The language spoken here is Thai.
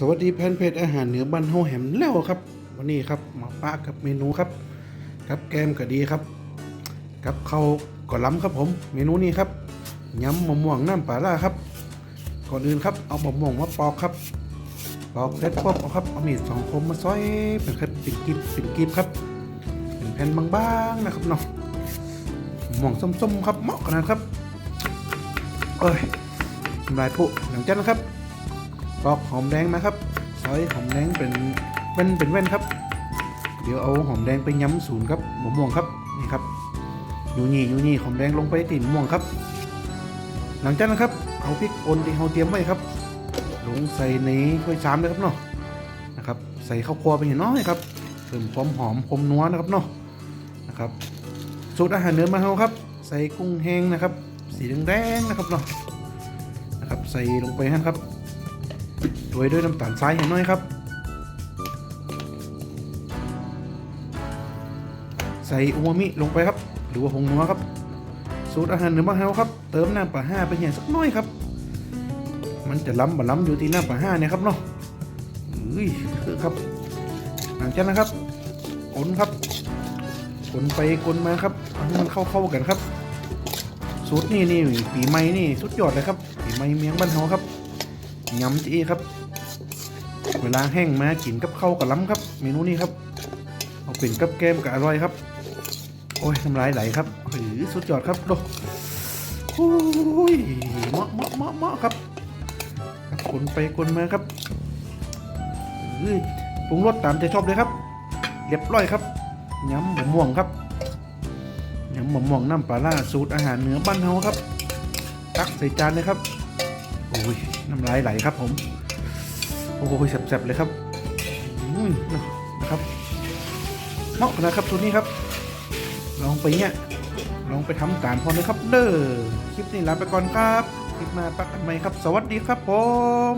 สวัสดีแพนเพจอาหารเหนือบ้านเฮาแหมแล้วครับ วันนี้ครับมาปะกับเมนูครับกับแกมก็ดีครับ กับข้าวก็ล้ำครับผม เมนูนี้ครับยำมะม่วงน้ำปลาล่าครับ ก่อนอื่นครับเอามะม่วงมาปอกครับ ปอกเสร็จปุ๊บเอาครับเอามีดสองคมมาซอยเป็นครับเป็นกีบเป็นกีบครับเป็นแผ่นบางๆนะครับเนาะม่วงส้มๆครับเหมาะขนาดครับเอ้ยทำลายผู้หลังจากนั้นครับ อกหอมแดงมาครับซอยหอมแดงเป็นเป็นเป็นแว่นครับ เดี๋ยวเอาหอมแดงไปย้ำศูนย์ครับมะม่วงครับนี่ครับยูนี่ยูนี่หอมแดงลงไปติ่มะม่วงครับ หลังจากนั้นครับเอาพริกป่นที่เราเตรียมไว้ครับลงใส่ในถ้วยชามเลยครับเนาะนะครับ ใส่ข้าวคั่วไปอย่างน้อยครับเพิ่มความหอมความนัวนะครับเนาะนะครับสูตรอาหารเนื้อมาเฮาครับ ใส่กุ้งแห้งนะครับ สีแดงๆนะครับเนาะนะครับ ใส่ลงไปให้ครับ โรยด้วยน้ำตาลทรายอย่างน้อยครับ ใส่อูมามิลงไปครับ หรือว่าผงนัวครับสูตรอาหารเหนือบ้านเฮาครับ เติมน้ำปลาห้าไปอย่างสักน้อยครับ มันจะล้ำบะล้ำอยู่ที่น้ำปลาห้าเนี่ยครับเนาะอุ้ยคือครับ หลังจากนั้นครับคนครับคนไปคนมาครับเอาให้มันเข้าเข้ากันครับสูตรนี่นี่ปีใหม่นี่สุดยอดเลยครับปีใหม่เมียงบ้านเฮาครับ ยำจีครับ เวลาแห้งมากินกับข้าวกับล้ำครับ เมนูนี้ครับ เอาเป็นกับแกมกับอร่อยครับ โอ้ยน้ำลายไหลครับหรือสุดยอดครับดูโอ้ยเหมาะเหมาะเหมาะเหมาะครับคนไปคนมาครับเฮ้ยปรุงรสตามใจชอบเลยครับ เรียบร้อยครับยำมะม่วงครับยำมะม่วงน้ำปลาล่าสูตรอาหารเหนือบ้านเฮาครับ ตักใส่จานเลยครับ โอ้ยน้ำลายไหลครับผม โอ้ยแสบๆเลยครับนะครับเหมาะนะครับตัวนี้ครับ ลองไปเนี่ยลองไปทำการพอเลยครับเด้อคลิปนี้ลาไปก่อนครับคลิปมาปักกันใหม่ครับ สวัสดีครับผม